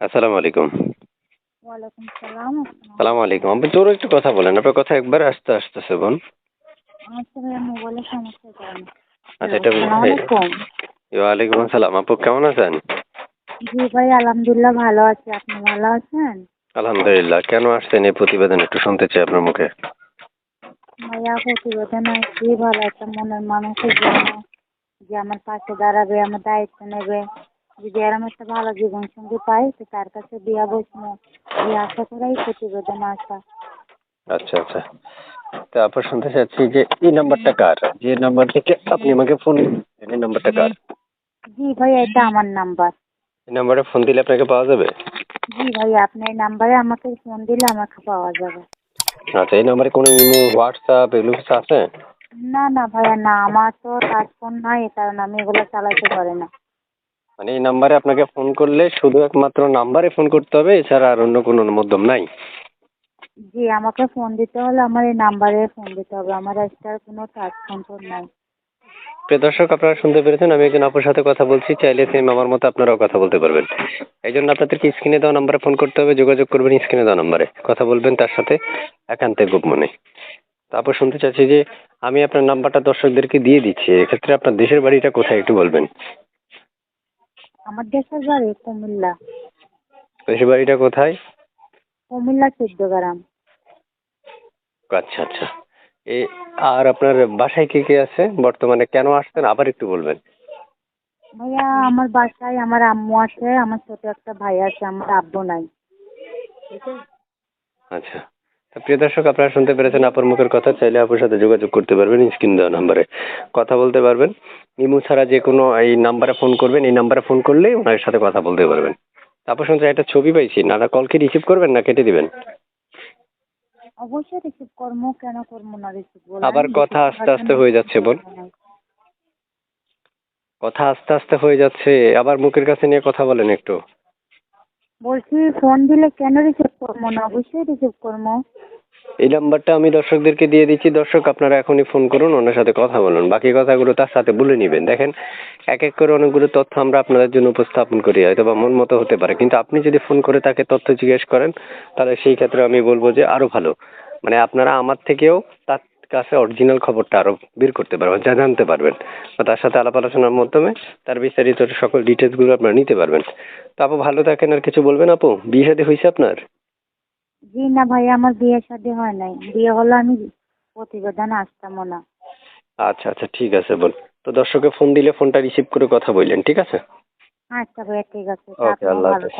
আসসালামু আলাইকুম। ওয়ালাইকুম সালাম। সালাম আলাইকুম। আপনি তোর একটু কথা বলেন আপনার কথা একবার আসতে আসতেছে বোন। আচ্ছা ভাইয়া মোবাইলের সমস্যার কারণে আচ্ছা এটা আসসালামু আলাইকুম। ওয়ালাইকুম আসসালাম। আপু কেমন আছেন? জি ভাই আলহামদুলিল্লাহ ভালো আছি। আপনি ভালো আছেন? আলহামদুলিল্লাহ। কেন আসছেন এই প্রতিবেদন একটু শুনতে চাই আপনার মুখে। ভাইয়া প্রতিবেদন আসছি ভালো একটা মনের মানুষের জন্য যে আমার পাশে দাঁড়াবে আমার দায়িত্ব নেবে। যদি এরম একটা ভালো জীবন সঙ্গী পাই তো তার কাছে বিয়া বসবো। এই আশা করেই প্রতিবেদন আসা আচ্ছা আচ্ছা। তো শুনতে চাচ্ছি যে এই নাম্বারটা কার? যে নাম্বার থেকে আপনি আমাকে ফোন এই নাম্বারটা কার? জি ভাইয়া এটা আমার নাম্বার। এই নাম্বারে ফোন দিলে আপনাকে পাওয়া যাবে? জি ভাইয়া আপনি এই নাম্বারে আমাকে ফোন দিলে আমাকে পাওয়া যাবে। আচ্ছা এই নাম্বারে কোনো ইমো হোয়াটসঅ্যাপ এগুলো কিছু আছে? না না ভাইয়া না আমার তো টাচ ফোন নাই কারণ আমি এগুলো চালাতে পারি না। মানে এই নাম্বারে আপনাকে ফোন করলে শুধু একমাত্র নাম্বারে ফোন করতে হবে এছাড়া আর অন্য কোনো মাধ্যম নাই। জি আমাকে ফোন দিতে হলে আমার এই নাম্বারে ফোন দিতে হবে আমার এক্সট্রা কোনো টাচ ফোন নাই। প্রিয় দর্শক আপনারা শুনতে পেরেছেন আমি একজন আপুর সাথে কথা বলছি চাইলে সেম আমার মতো আপনারাও কথা বলতে পারবেন। এই জন্য আপনাদেরকে স্ক্রিনে দেওয়া নাম্বারে ফোন করতে হবে যোগাযোগ করবেন স্ক্রিনে দেওয়া নাম্বারে। কথা বলবেন তার সাথে একান্তে গোপনে তারপর শুনতে চাচ্ছি যে আমি আপনার নাম্বারটা দর্শকদেরকে দিয়ে দিচ্ছি এক্ষেত্রে আপনার দেশের বাড়িটা কোথায় একটু বলবেন? আমার দেশের বাড়ি কুমিল্লা। দেশের বাড়িটা কোথায়? কুমিল্লা চোদ্দ গ্রাম আচ্ছা আচ্ছা। এ আর আপনার বাসায় কে কে আছে? বর্তমানে কেন আসছেন? আবার একটু বলবেন। ভাইয়া আমার বাসায় আমার আম্মু আছে আমার ছোট একটা ভাই আছে আমার আব্বু নাই। আচ্ছা। তা প্রিয় দর্শক আপনারা শুনতে পেরেছেন আপুর মুখের কথা চাইলে আপুর সাথে যোগাযোগ করতে পারবেন স্ক্রিন দেওয়া নাম্বারে। কথা বলতে পারবেন। ইমু ছাড়া যে কোনো এই নাম্বারে ফোন করবেন এই নাম্বারে ফোন করলেই ওনার সাথে কথা বলতে পারবেন। তারপর শুনছি একটা ছবি পাইছি। না কল কি রিসিভ করবেন না কেটে দিবেন? অবশ্যই রিসিভ করব কেন করব না রিসিভ আবার কথা আস্তে আস্তে হয়ে যাচ্ছে বোন। কথা আস্তে আস্তে হয়ে যাচ্ছে। আবার মুখের কাছে নিয়ে কথা বলেন একটু। বলছি ফোন দিলে কেন রিসিভ করব না? অবশ্যই রিসিভ করব এই নাম্বারটা আমি দর্শকদেরকে দিয়ে দিচ্ছি। দর্শক, আপনারা এখনই ফোন করুন, ওনার সাথে কথা বলুন। বাকি কথাগুলো তার সাথে বলে নেবেন। দেখেন, এক এক করে অনেকগুলো তথ্য আমরা আপনাদের জন্য উপস্থাপন করি হয়তো বা মন মতো হতে পারে। কিন্তু আপনি যদি ফোন করে তাকে তথ্য জিজ্ঞেস করেন, তাহলে সেই ক্ষেত্রে আমি বলব যে আরও ভালো। মানে আপনারা আমার থেকেও তার কাছে অরিজিনাল খবরটা আরও বের করতে পারবেন, যা জানতে পারবেন। বা তার সাথে আলাপ আলোচনার মাধ্যমে তার বিস্তারিত সকল ডিটেলসগুলো আপনারা নিতে পারবেন। তো আপু, ভালো থাকেন আর কিছু বলবেন আপু? বিয়ে শাদী হয়েছে আপনার? জি না ভাই আমার বিয়ে শাদী হয় নাই। বিয়ে হলে আমি প্রতিবেদন আসতাম না। আচ্ছা আচ্ছা ঠিক আছে বল। তো দর্শকে ফোন দিলে ফোনটা রিসিভ করে কথা বললেন ঠিক আছে? আচ্ছা ভাইয়া ঠিক আছে। ওকে আল্লাহ হাফেজ।